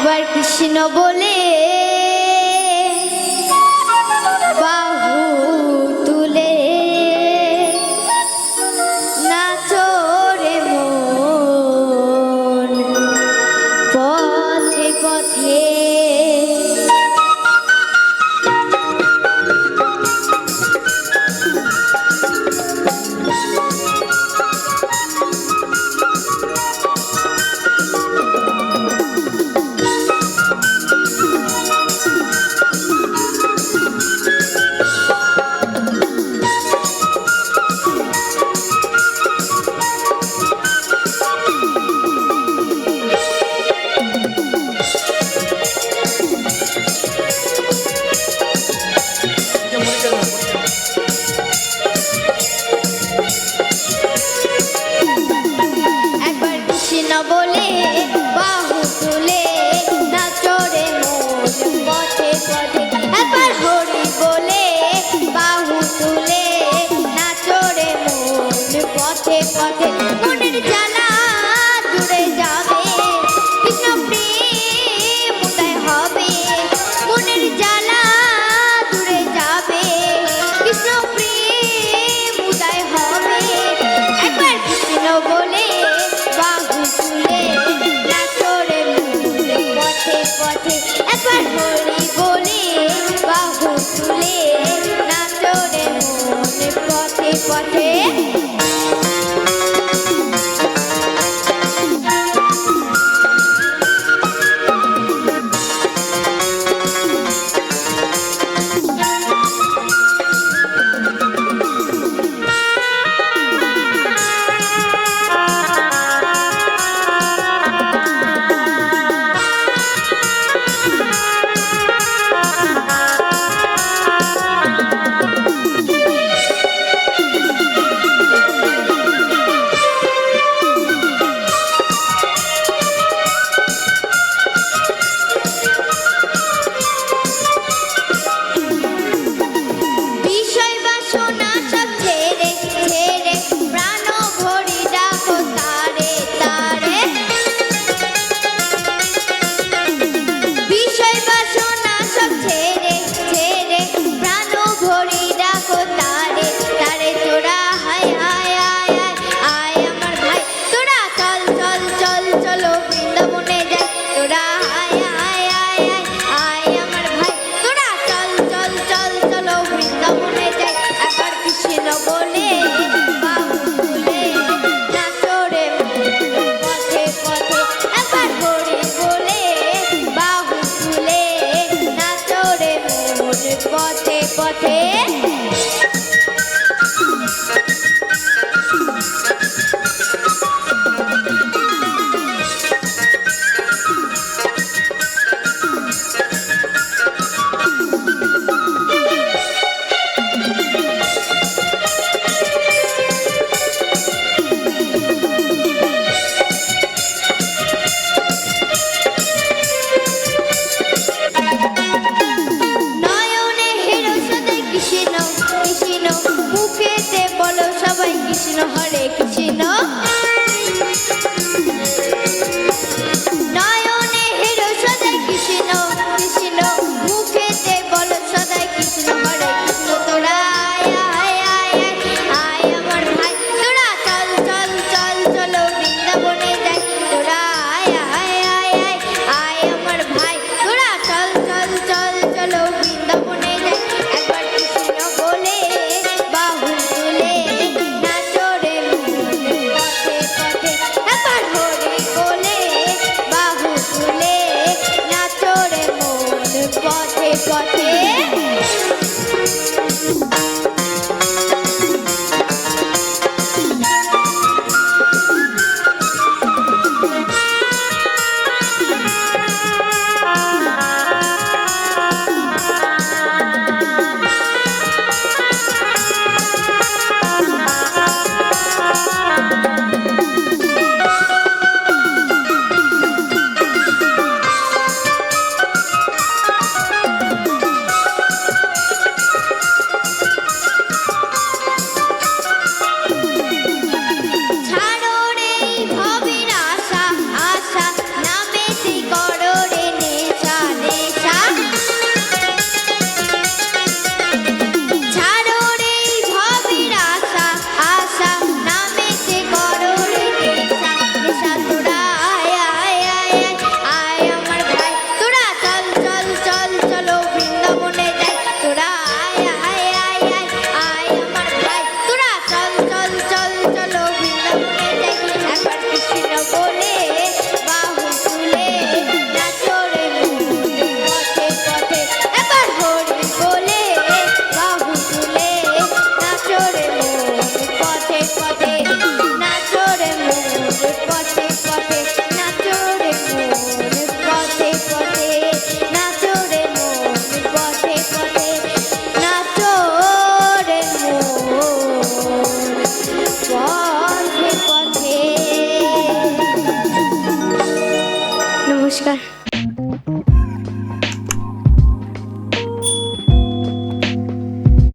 একবার কৃষ্ণ বলে কৃষ্ণ বলে, বাহু তুলে না চড়ে পথে পথে। একবার হরি বলে, বাহু তুলে না চড়ে মন পথে পথে। মনের জ্বালা Ready for? পথে বলো সবাই কৃষ্ণ হরে কৃষ্ণ।